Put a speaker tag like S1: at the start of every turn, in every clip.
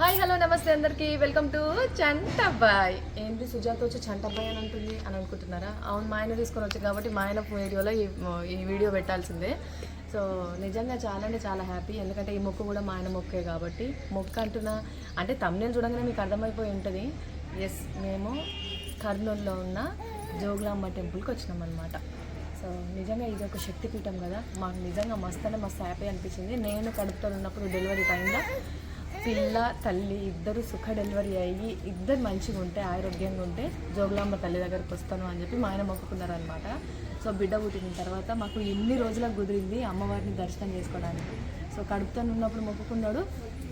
S1: Hi hello నమస్తే అందరికి. Welcome to Chantabbai. ఏంటి సుజాత వచ్చి చంటబ్బాయ్ అని అంటుంది అని అనుకుంటున్నారా? అవును మా ఆయన తీసుకొని వచ్చి కాబట్టి మా ఆయన వీడియోలో ఈ ఈ వీడియో పెట్టాల్సిందే. సో నిజంగా చాలా అంటే చాలా హ్యాపీ. ఎందుకంటే ఈ మొక్కు కూడా మా ఆయన మొక్కే కాబట్టి. మొక్క అంటున్నా అంటే తమిళ చూడంగానే మీకు అర్థమైపోయి ఉంటుంది. ఎస్ మేము కర్నూలులో ఉన్న జోగులాంబ టెంపుల్కి వచ్చినాం అనమాట సో నిజంగా ఇది ఒక శక్తిపీఠం కదా. మాకు నిజంగా మస్తు అంటే మస్తు హ్యాపీ అనిపించింది. నేను కడుపుతో ఉన్నప్పుడు డెలివరీ టైంలో పిల్ల తల్లి ఇద్దరు సుఖ డెలివరీ అయ్యి ఇద్దరు మంచిగా ఉంటే ఆరోగ్యంగా ఉంటే జోగులాంబ తల్లి దగ్గరకు వస్తాను అని చెప్పి మా ఆయన మొక్కుకున్నారనమాట సో బిడ్డ పుట్టిన తర్వాత మాకు ఎన్ని రోజులకు కుదిరింది అమ్మవారిని దర్శనం చేసుకోవడానికి. సో కడుపుతో ఉన్నప్పుడు మొక్కుకున్నాడు.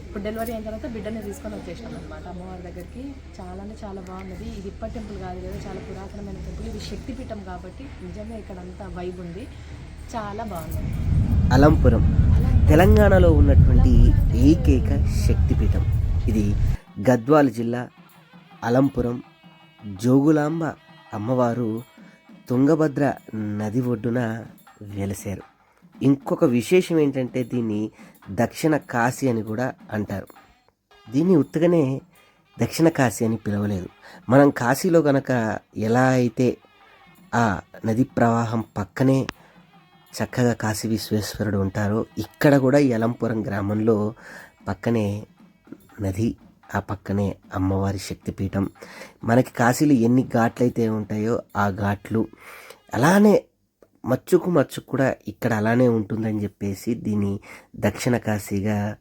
S1: ఇప్పుడు డెలివరీ అయిన తర్వాత బిడ్డని తీసుకొని వచ్చేసినాం అనమాట అమ్మవారి దగ్గరికి. చాలా అంటే చాలా బాగున్నది ఇది ఇప్పటి టెంపుల్ కాదు కదా చాలా పురాతనమైన టెంపుల్. ఇది శక్తిపీఠం కాబట్టి నిజంగా ఇక్కడ అంతా వైబ్ ఉంది. చాలా బాగుంది.
S2: అలంపురం. తెలంగాణలో ఉన్నటువంటి ఏకైక శక్తిపీఠం. ఇది గద్వాల జిల్లా అలంపురం. జోగులాంబ అమ్మవారు తుంగభద్ర నది ఒడ్డున వెలిశారు. ఇంకొక విశేషం ఏంటంటే దీన్ని దక్షిణ కాశీ అని కూడా అంటారు. దీన్ని ఉత్తగానే దక్షిణ కాశీ అని పిలవలేదు. మనం కాశీలో గనక ఎలా అయితే ఆ నది ప్రవాహం పక్కనే చక్కగా కాశీ విశ్వేశ్వరుడు ఉంటారు. ఇక్కడ కూడా యలంపురం గ్రామంలో పక్కనే నది ఆ పక్కనే అమ్మవారి శక్తిపీఠం. మనకి కాశీలో ఎన్ని ఘాట్లయితే ఉంటాయో ఆ ఘాట్లు అలానే మచ్చుకు మచ్చుకు కూడా ఇక్కడ అలానే ఉంటుందని చెప్పేసి దీన్ని దక్షిణ కాశీగా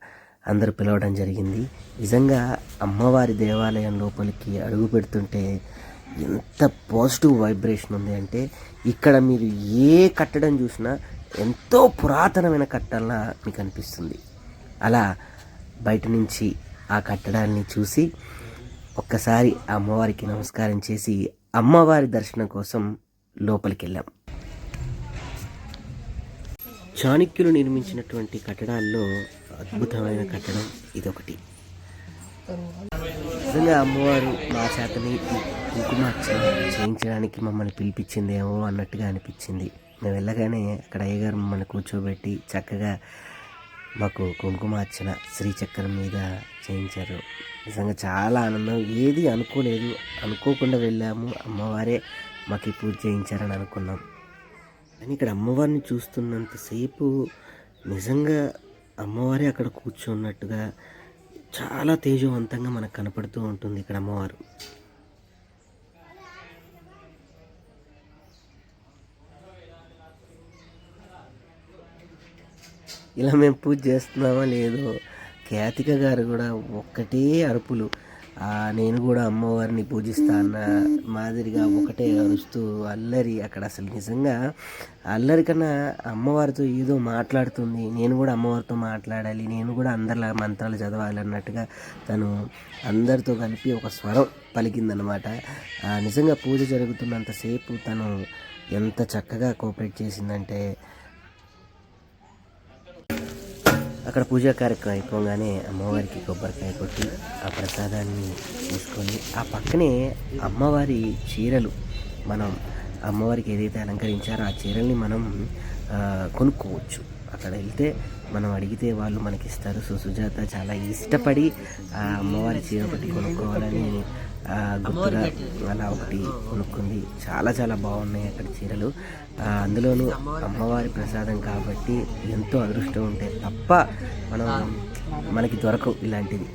S2: అందరూ పిలవడం జరిగింది. నిజంగా అమ్మవారి దేవాలయం లోపలికి అడుగు పెడుతుంటే ఎంత పాజిటివ్ వైబ్రేషన్ ఉంది అంటే ఇక్కడ మీరు ఏ కట్టడం చూసినా ఎంతో పురాతనమైన కట్టంలా మీకు అనిపిస్తుంది. అలా బయట నుంచి ఆ కట్టడాన్ని చూసి ఒక్కసారి ఆ అమ్మవారికి నమస్కారం చేసి అమ్మవారి దర్శనం కోసం లోపలికి వెళ్ళాం చాణక్యులు నిర్మించినటువంటి కట్టడాల్లో అద్భుతమైన కట్టడం ఇదొకటి. నిజంగా అమ్మవారు మా చేతని కుంకుమార్చన చేయించడానికి మమ్మల్ని పిలిపించిందేమో అన్నట్టుగా అనిపించింది. మేము వెళ్ళగానే అక్కడ అయ్యగారు మమ్మల్ని కూర్చోబెట్టి చక్కగా మాకు కుంకుమార్చన శ్రీచక్రం మీద చేయించారు. నిజంగా చాలా ఆనందం. ఏది అనుకోలేదు. అనుకోకుండా వెళ్ళాము. అమ్మవారే మాకు ఈ పూజ చేయించారని అనుకున్నాం. కానీ ఇక్కడ అమ్మవారిని చూస్తున్నంతసేపు నిజంగా అమ్మవారే అక్కడ కూర్చున్నట్టుగా చాలా తేజవంతంగా మనకు కనపడుతూ ఉంటుంది ఇక్కడ అమ్మవారు. ఇలా మేము పూజ చేస్తున్నామా లేదో కేతిక గారు కూడా ఒక్కటే అరుపులు. నేను కూడా అమ్మవారిని పూజిస్తా అన్న మాదిరిగా ఒకటే అరుస్తూ అల్లరి అక్కడ అసలు నిజంగా అల్లరి కన్నా అమ్మవారితో ఏదో మాట్లాడుతుంది. నేను కూడా అమ్మవారితో మాట్లాడాలి. నేను కూడా అందరిలా మంత్రాలు చదవాలి అన్నట్టుగా తను అందరితో కలిపి ఒక స్వరం పలికిందనమాట ఆ, నిజంగా పూజ జరుగుతున్నంతసేపు తను ఎంత చక్కగా కోఆపరేట్ చేసిందంటే అక్కడ పూజా కార్యక్రమం అయిపోగానే అమ్మవారికి కొబ్బరికాయ కొట్టి ఆ ప్రసాదాన్ని తీసుకొని ఆ పక్కనే అమ్మవారి చీరలు మనం అమ్మవారికి ఏదైతే అలంకరించారో ఆ చీరల్ని మనం కొనుక్కోవచ్చు. అక్కడ వెళ్తే మనం అడిగితే వాళ్ళు మనకి ఇస్తారు సో సుజాత చాలా ఇష్టపడి ఆ అమ్మవారి చీర ఒకటి కొనుక్కోవాలని గుర్తుగా అలా ఒకటి కొనుక్కుంది. చాలా చాలా బాగున్నాయి అక్కడ చీరలు. అందులోనూ అమ్మవారి ప్రసాదం కాబట్టి ఎంతో అదృష్టం ఉంటే తప్ప మనం మనకి దొరకవు ఇలాంటివి.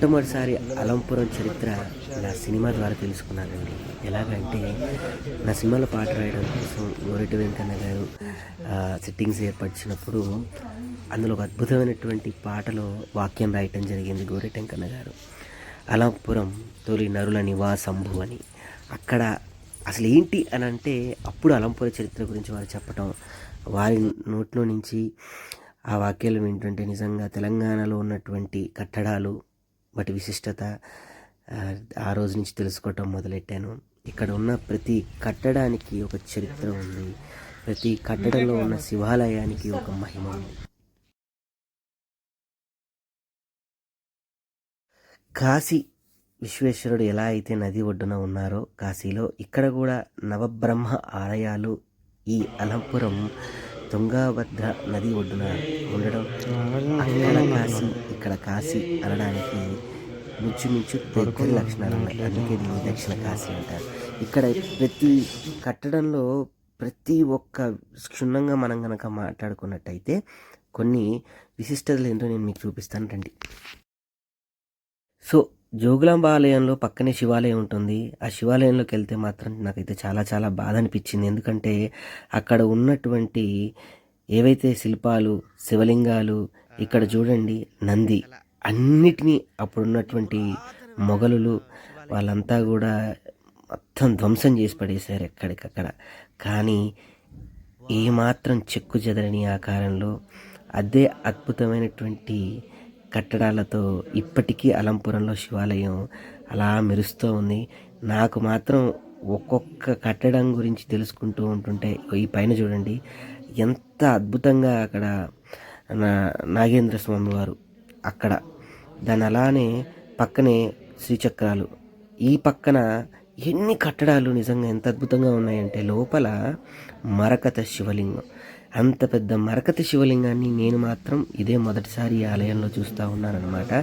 S2: మొట్టమొదటిసారి అలంపురం చరిత్ర నా సినిమా ద్వారా తెలుసుకున్నానండి. ఎలాగంటే నా సినిమాలో పాట రాయడం కోసం గోరెటి వెంకన్న గారు సెట్టింగ్స్ సిట్టింగ్స్ ఏర్పరిచినప్పుడు అందులో ఒక అద్భుతమైనటువంటి పాటలో వాక్యం రాయటం జరిగింది గోరెటి వెంకన్న గారు. అలంపురం తొలి నరుల నివాసంభు అని. అక్కడ అసలు ఏంటి అని అంటే అప్పుడు అలంపుర చరిత్ర గురించి వారు చెప్పటం వారి నోట్లో నుంచి ఆ వాక్యాలు ఏంటంటే నిజంగా తెలంగాణలో ఉన్నటువంటి కట్టడాలు వాటి విశిష్టత ఆ రోజు నుంచి తెలుసుకోవటం మొదలెట్టాను. ఇక్కడ ఉన్న ప్రతి కట్టడానికి ఒక చరిత్ర ఉంది. ప్రతి కట్టడంలో ఉన్న శివాలయానికి ఒక మహిమ ఉంది. కాశీ విశ్వేశ్వరుడు ఎలా అయితే నది ఒడ్డున ఉన్నారో కాశీలో ఇక్కడ కూడా నవబ్రహ్మ ఆలయాలు ఈ అలంపురం తుంగభద్ర నది ఒడ్డున ఉండడం అక్కడ కాశీ ఇక్కడ కాశీ అనడానికి మించుమించు దగ్గర లక్షణాలు ఉన్నాయి అందుకే దీన్ని దక్షిణ కాశీ అంటారు. ఇక్కడ ప్రతి కట్టడంలో ప్రతి ఒక్క క్షుణ్ణంగా మనం కనుక మాట్లాడుకున్నట్టయితే కొన్ని విశిష్టతలు ఏంటో నేను మీకు చూపిస్తాను. రండి. సో జోగులాంబ ఆలయంలో పక్కనే శివాలయం ఉంటుంది. ఆ శివాలయంలోకి వెళ్తే మాత్రం నాకైతే చాలా చాలా బాధ అనిపించింది ఎందుకంటే అక్కడ ఉన్నటువంటి ఏవైతే శిల్పాలు శివలింగాలు ఇక్కడ చూడండి నంది అన్నిటినీ అప్పుడున్నటువంటి మొఘలులు వాళ్ళంతా కూడా మొత్తం ధ్వంసం చేసి పడేశారు ఎక్కడికక్కడ. కానీ ఏమాత్రం చెక్కు చెదరని ఆకారంలో అదే అద్భుతమైనటువంటి కట్టడాలతో ఇప్పటికీ అలంపురంలో శివాలయం అలా మెరుస్తూ ఉంది. నాకు మాత్రం ఒక్కొక్క కట్టడం గురించి తెలుసుకుంటూ ఉంటుంటే ఈ పైన చూడండి. ఎంత అద్భుతంగా అక్కడ నా నాగేంద్ర స్వామి వారు అక్కడ. దాని అలానే పక్కనే శ్రీచక్రాలు. ఈ పక్కన ఎన్ని కట్టడాలు నిజంగా ఎంత అద్భుతంగా ఉన్నాయంటే లోపల మరకత శివలింగం. అంత పెద్ద మరకత శివలింగాన్ని నేను మాత్రం ఇదే మొదటిసారి ఈ ఆలయంలో చూస్తూ ఉన్నానన్నమాట.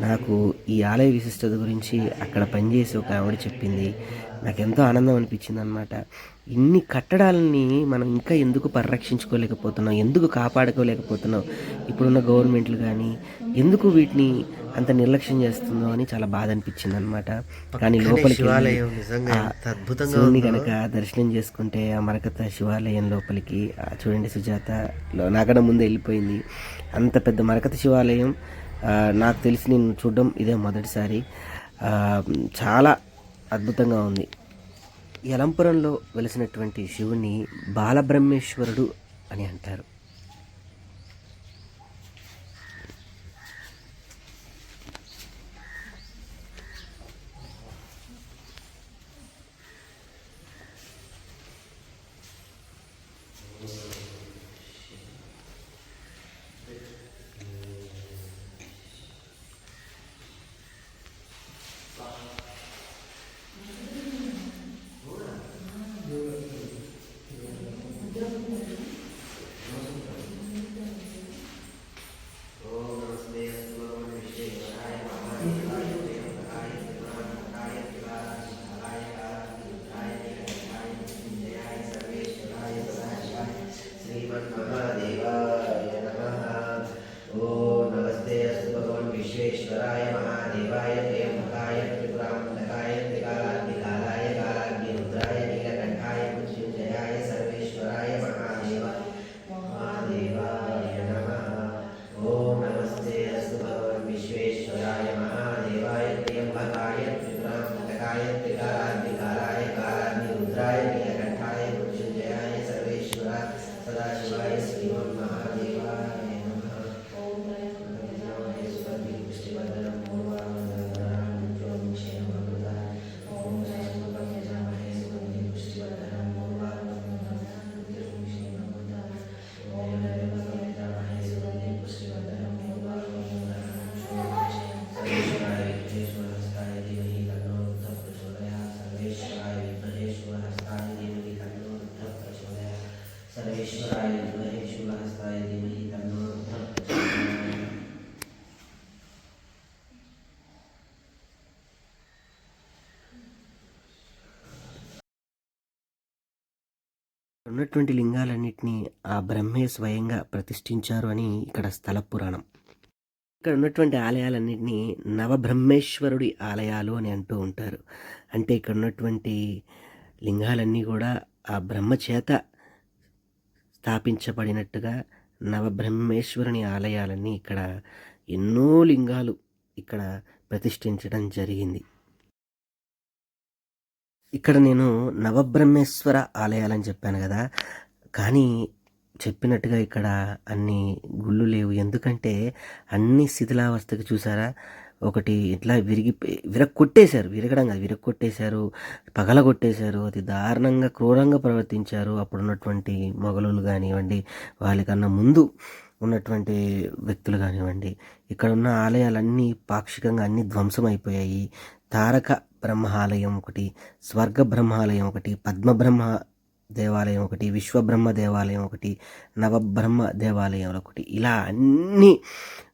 S2: నాకు ఈ ఆలయ విశిష్టత గురించి అక్కడ పనిచేసి ఒక ఆవిడ చెప్పింది. నాకు ఎంతో ఆనందం అనిపించింది అనమాట ఇన్ని కట్టడాలని మనం ఇంకా ఎందుకు పరిరక్షించుకోలేకపోతున్నాం? ఎందుకు కాపాడుకోలేకపోతున్నాం? ఇప్పుడున్న గవర్నమెంట్లు కానీ ఎందుకు వీటిని అంత నిర్లక్ష్యం చేస్తుందో అని చాలా బాధ అనిపించింది అనమాట కానీ లోపలికి శివుణ్ణి కనుక దర్శనం చేసుకుంటే ఆ మరకత శివాలయం లోపలికి చూడండి సుజాత నాకన్నా ముందే వెళ్ళిపోయింది. అంత పెద్ద మరకత శివాలయం నాకు తెలిసి నేను చూడడం ఇదే మొదటిసారి. చాలా అద్భుతంగా ఉంది. యలంపురంలో వెలిసినటువంటి శివుని బాలబ్రహ్మేశ్వరుడు అని అంటారు. ఉన్నటువంటి లింగాలన్నింటినీ ఆ బ్రహ్మే స్వయంగా ప్రతిష్ఠించారు అని ఇక్కడ స్థల పురాణం. ఇక్కడ ఉన్నటువంటి ఆలయాలన్నింటినీ నవబ్రహ్మేశ్వరుడి ఆలయాలు అని అంటూ ఉంటారు. అంటే ఇక్కడ ఉన్నటువంటి లింగాలన్నీ కూడా ఆ బ్రహ్మ చేత స్థాపించబడినట్టుగా నవబ్రహ్మేశ్వరుని ఆలయాలన్నీ ఇక్కడ ఎన్నో లింగాలు ఇక్కడ ప్రతిష్ఠించడం జరిగింది. ఇక్కడ నేను నవబ్రహ్మేశ్వర ఆలయాలని చెప్పాను కదా. కానీ చెప్పినట్టుగా ఇక్కడ అన్ని గుళ్ళు లేవు. ఎందుకంటే అన్ని శిథిలావస్థకి చూసారా? ఒకటి ఇట్లా విరిగి విరక్కొట్టేశారు. విరగడం కాదు విరక్కొట్టేశారు. పగలగొట్టేశారు. అది దారుణంగా క్రూరంగా ప్రవర్తించారు అప్పుడున్నటువంటి మొఘలులు కానివ్వండి వాళ్ళకన్నా ముందు ఉన్నటువంటి వ్యక్తులు కానివ్వండి. ఇక్కడ ఉన్న ఆలయాలన్నీ పాక్షికంగా అన్ని ధ్వంసం అయిపోయాయి తారక బ్రహ్మ ఆలయం ఒకటి స్వర్గ బ్రహ్మాలయం ఒకటి పద్మబ్రహ్మ దేవాలయం ఒకటి విశ్వబ్రహ్మ దేవాలయం ఒకటి నవబ్రహ్మ దేవాలయం ఒకటి. ఇలా అన్నీ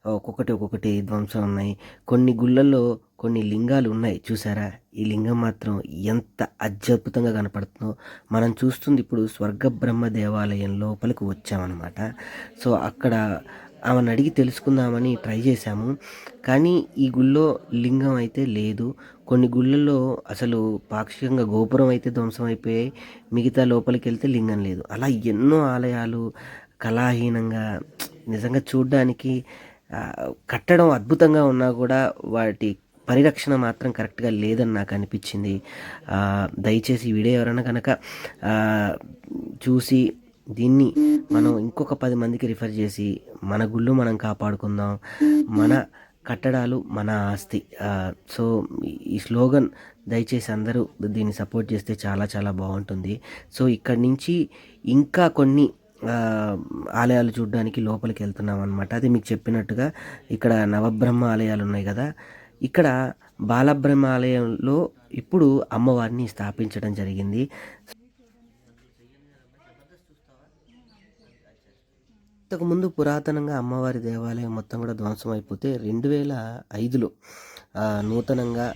S2: ఒక్కొక్కటి ఒక్కొక్కటి ధ్వంసం ఉన్నాయి. కొన్ని గుళ్ళల్లో కొన్ని లింగాలు ఉన్నాయి. చూసారా? ఈ లింగం మాత్రం ఎంత అద్భుతంగా కనపడుతుందో. మనం చూస్తుంది ఇప్పుడు స్వర్గ బ్రహ్మ దేవాలయం లోపలికి వచ్చామన్నమాట. సో అక్కడ ఆమెను అడిగి తెలుసుకుందామని ట్రై చేశాము. కానీ ఈ గుళ్ళో లింగం అయితే లేదు. కొన్ని గుళ్ళల్లో అసలు పాక్షికంగా గోపురం అయితే ధ్వంసం అయిపోయాయి మిగతా లోపలికి వెళ్తే లింగం లేదు. అలా ఎన్నో ఆలయాలు కళాహీనంగా నిజంగా చూడ్డానికి కట్టడం అద్భుతంగా ఉన్నా కూడా వాటి పరిరక్షణ మాత్రం కరెక్ట్గా లేదని నాకు అనిపించింది. దయచేసి వీడియో ఎవరైనా కనుక చూసి దీన్ని మనం ఇంకొక పది మందికి రిఫర్ చేసి మన గుళ్ళు మనం కాపాడుకుందాం మన కట్టడాలు మన ఆస్తి. సో ఈ స్లోగన్ దయచేసి అందరూ దీన్ని సపోర్ట్ చేస్తే చాలా చాలా బాగుంటుంది. సో ఇక్కడి నుంచి ఇంకా కొన్ని ఆలయాలు చూడడానికి లోపలికి వెళ్తున్నాం అనమాట అది మీకు చెప్పినట్టుగా ఇక్కడ నవబ్రహ్మ ఆలయాలు ఉన్నాయి కదా. ఇక్కడ బాలబ్రహ్మ ఆలయంలో ఇప్పుడు అమ్మవారిని స్థాపించడం జరిగింది. ఇంతకుముందు పురాతనంగా అమ్మవారి దేవాలయం మొత్తం కూడా ధ్వంసం అయిపోతే రెండు వేల ఐదులో నూతనంగా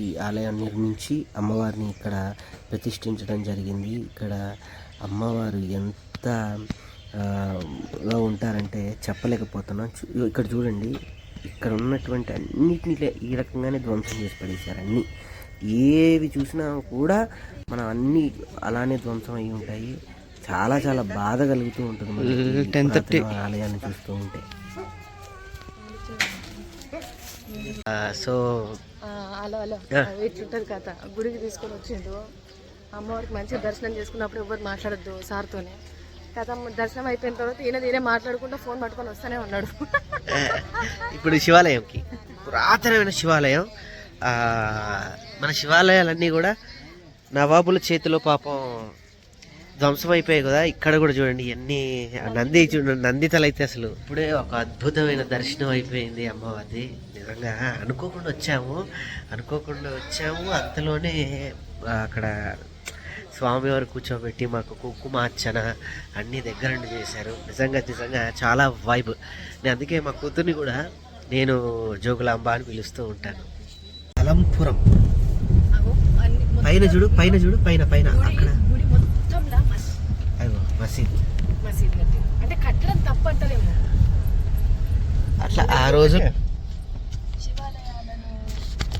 S2: ఈ ఆలయం నిర్మించి అమ్మవారిని ఇక్కడ ప్రతిష్ఠించడం జరిగింది. ఇక్కడ అమ్మవారు ఎంత ఉంటారంటే చెప్పలేకపోతున్నాం. ఇక్కడ చూడండి ఇక్కడ ఉన్నటువంటి అన్నిటిని ఈ రకంగానే ధ్వంసం చేసి పడేశారు అన్నీ. ఏవి చూసినా కూడా మనం అన్నీ అలానే ధ్వంసం అయి ఉంటాయి. చాలా చాలా బాధ కలుగుతూ ఉంటుంది పురాతన ఆలయాన్ని చూస్తూ ఉంటే. సో
S1: అలా అలా ఇట్లుంటది కథ గుడికి తీసుకొని వచ్చిండు. అమ్మవారికి మంచిగా దర్శనం చేసుకున్నప్పుడు ఎవరు మాట్లాడద్దు సార్తోనే. కథ దర్శనం అయిపోయిన తర్వాత ఈయన తీరే మాట్లాడుకుంటూ ఫోన్ పట్టుకొని వస్తూనే ఉన్నాడు.
S2: ఇప్పుడు శివాలయంకి. పురాతనమైన శివాలయం. మన శివాలయాలన్నీ కూడా నవాబుల చేతిలో పాపం ధ్వంసం అయిపోయాయి కదా ఇక్కడ కూడా చూడండి ఎన్ని నంది చూడండి నంది తల అయితే అసలు ఇప్పుడే ఒక అద్భుతమైన దర్శనం అయిపోయింది అమ్మవారిది. నిజంగా అనుకోకుండా వచ్చాము అనుకోకుండా వచ్చాము. అంతలోనే అక్కడ స్వామివారు కూర్చోబెట్టి మాకు కుంకుమ అర్చన అన్ని దగ్గర నుండి చేశారు. నిజంగా నిజంగా చాలా వైబ్ నేను అందుకే మా కూతుర్ని కూడా నేను జోగులాంబ అని పిలుస్తూ ఉంటాను. అలంపురం పైన చూడు పైన చూడు పైన పైన అక్కడ. మసీద్.
S1: మసీద్ కట్టింది అంటే కట్టడం తప్పు అంటారేమో
S2: అట్లా ఆ రోజు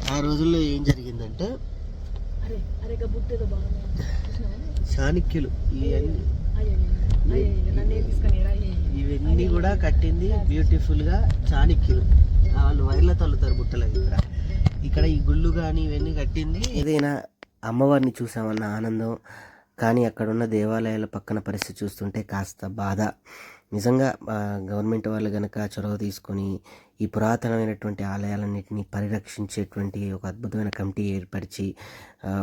S2: ఆ రోజుల్లో ఏం జరిగిందంటే? చాణక్యులు ఇవన్నీ. ఇవన్నీ కూడా కట్టింది బ్యూటిఫుల్గా చాణక్యులు. వాళ్ళు వైర్లతో అల్లుతారు బుట్టలు అవి ఇక్కడ ఇక్కడ ఈ గుళ్ళు కానీ ఇవన్నీ కట్టింది ఏదైనా అమ్మవారిని చూసామన్న ఆనందం కానీ అక్కడున్న దేవాలయాల పక్కన పరిస్థితి చూస్తుంటే కాస్త బాధ. నిజంగా గవర్నమెంట్ వాళ్ళు కనుక చొరవ తీసుకొని ఈ పురాతనమైనటువంటి ఆలయాలన్నింటినీ పరిరక్షించేటువంటి ఒక అద్భుతమైన కమిటీ ఏర్పరిచి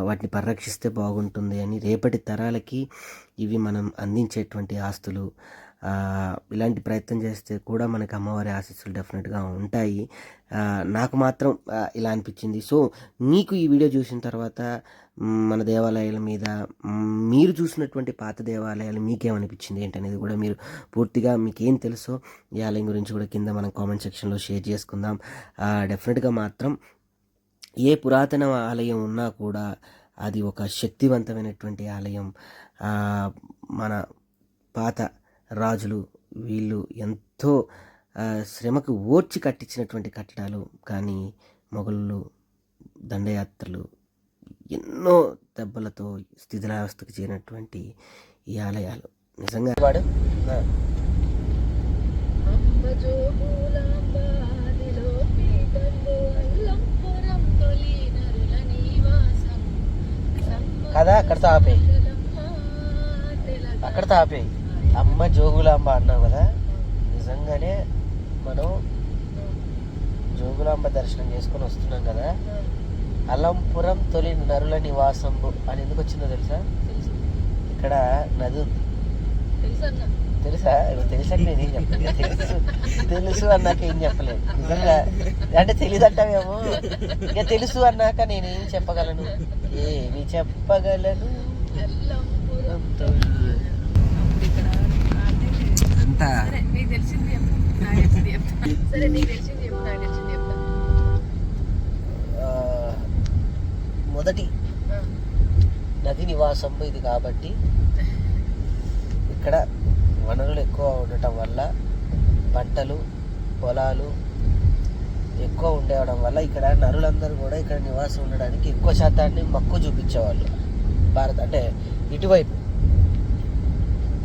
S2: వాటిని పరిరక్షిస్తే బాగుంటుంది అని రేపటి తరాలకి ఇవి మనం అందించేటువంటి ఆస్తులు ఇలాంటి ప్రయత్నం చేస్తే కూడా మనకి అమ్మవారి ఆశీస్సులు డెఫినెట్గా ఉంటాయి. నాకు మాత్రం ఇలా అనిపించింది. సో మీకు ఈ వీడియో చూసిన తర్వాత మన దేవాలయాల మీద మీరు చూసినటువంటి పాత దేవాలయాలు మీకేమనిపించింది ఏంటనేది కూడా మీరు పూర్తిగా మీకు ఏం తెలుసో ఈ ఆలయం గురించి కూడా కింద మనం కామెంట్ సెక్షన్లో షేర్ చేసుకుందాం. డెఫినెట్గా మాత్రం ఏ పురాతన ఆలయం ఉన్నా కూడా అది ఒక శక్తివంతమైనటువంటి ఆలయం. మన పాత రాజులు వీళ్ళు ఎంతో శ్రమకు ఓర్చి కట్టించినటువంటి కట్టడాలు కానీ మొఘలు దండయాత్రలు ఎన్నో దెబ్బలతో స్థితిలావస్థకు చేరినటువంటి ఈ ఆలయాలు నిజంగా వాడు. కదా అక్కడితో ఆపేయి. అక్కడితో ఆపేయి అమ్మ జోగులాంబ అన్నావు కదా? నిజంగానే మనం జోగులాంబ దర్శనం చేసుకొని వస్తున్నాం కదా? అలంపురం తొలి నరుల నివాసం అని ఎందుకు వచ్చిందో తెలుసా? ఇక్కడ నది ఉంది
S1: తెలుసు?
S3: తెలుసా నేనేం చెప్పలేదు తెలుసు. తెలుసు అన్నాక ఏం చెప్పలేదు నిజంగా అంటే తెలియదు అంటావేమో ఇక తెలుసు అన్నాక నేనేం చెప్పగలను? ఏమి చెప్పగలను అంతా
S1: సరే నీకు తెలిసింది చెప్పు. నాకు తెలిసింది చెప్తా సరే నీకు తెలిసింది చెప్పు నాకు తెలిసింది చెప్తా
S3: ఆ, మొదటి. నది నివాసం ఇది కాబట్టి ఇక్కడ వనరులు ఎక్కువ ఉండటం వల్ల పంటలు పొలాలు ఎక్కువ ఉండేవడం వల్ల ఇక్కడ నరులందరూ కూడా ఇక్కడ నివాసం ఉండడానికి ఎక్కువ శాతాన్ని మక్కువ చూపించేవాళ్ళు. భారత్ అంటే ఇటువైపు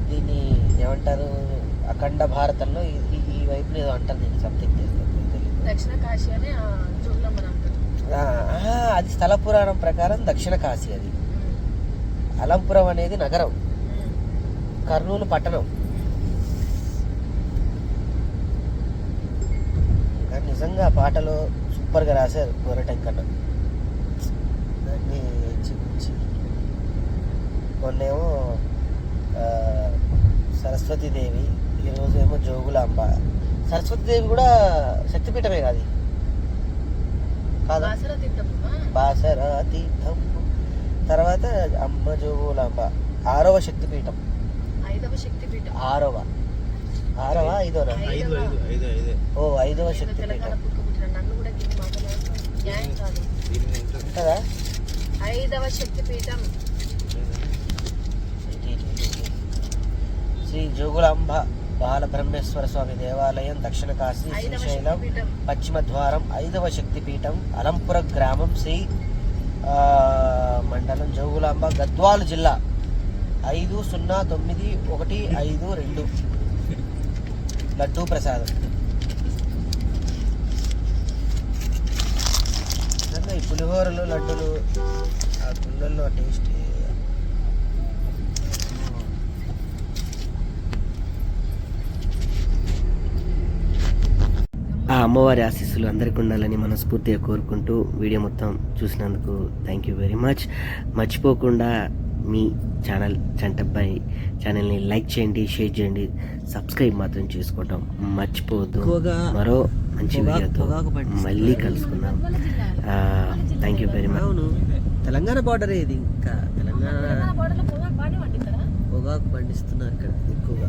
S3: దీన్ని ఏమంటారు? అఖండ భారతంలో ఈ- వైపు ఏదో అంటారు దీన్ని సంథింగ్
S1: దక్షిణ కాశీ అని
S3: అది స్థల పురాణం ప్రకారం దక్షిణ కాశీ అది. అలంపురం అనేది నగరం. కర్నూలు పట్టణం. కానీ నిజంగా ఆ పాటలో సూపర్గా రాశారు గోరటెంకన్న దాన్ని చూపించి కొన్నేమో సరస్వతీదేవి ఈరోజు ఏమో జోగులాంబ సరస్వతీదేవి కూడా శక్తిపీఠమే కాదు. కాదా?
S1: బాసర
S3: తీర్థం తర్వాత అమ్మ జోగులాంబ ఆరవ శక్తిపీఠం.
S1: ఐదవ శక్తి పీఠం
S3: ఆరవ ఆరవ ఐదోనా
S4: ఐదు ఐదు ఐదు ఐదే.
S3: ఓ ఐదవ శక్తిపీఠం.
S1: కింద. ఐదవ శక్తి పీఠం
S3: శ్రీ జోగులాంబ బాలబ్రహ్మేశ్వర స్వామి దేవాలయం దక్షిణ కాశీ శ్రీశైలం పశ్చిమ ద్వారం ఐదవ శక్తిపీఠం అలంపుర గ్రామం శ్రీ మండలం జోగులాంబ గద్వాల్ జిల్లా. ఐదు సున్నా తొమ్మిది ఒకటి ఐదు రెండు. లడ్డూ ప్రసాదం. ఈ పులిహోరలు లడ్డులు ఆ గుళ్ళల్లో టేస్ట్ ఆ అమ్మవారి ఆశీస్సులు అందరికీ ఉండాలని మనస్ఫూర్తిగా కోరుకుంటూ వీడియో మొత్తం చూసినందుకు థ్యాంక్ యూ వెరీ మచ్ మర్చిపోకుండా మీ ఛానల్ చంటబ్బాయి ఛానల్ని లైక్ చేయండి షేర్ చేయండి సబ్స్క్రైబ్ మాత్రం చేసుకోవటం మర్చిపోవద్దు. మరో మంచి వీడియోతో మళ్ళీ కలుసుకుందాం. Thank you very much Telangana border ఇది ఇంకా? తెలంగాణ పొగాకు పండిస్తున్నారు ఇక్కడ ఎక్కువగా.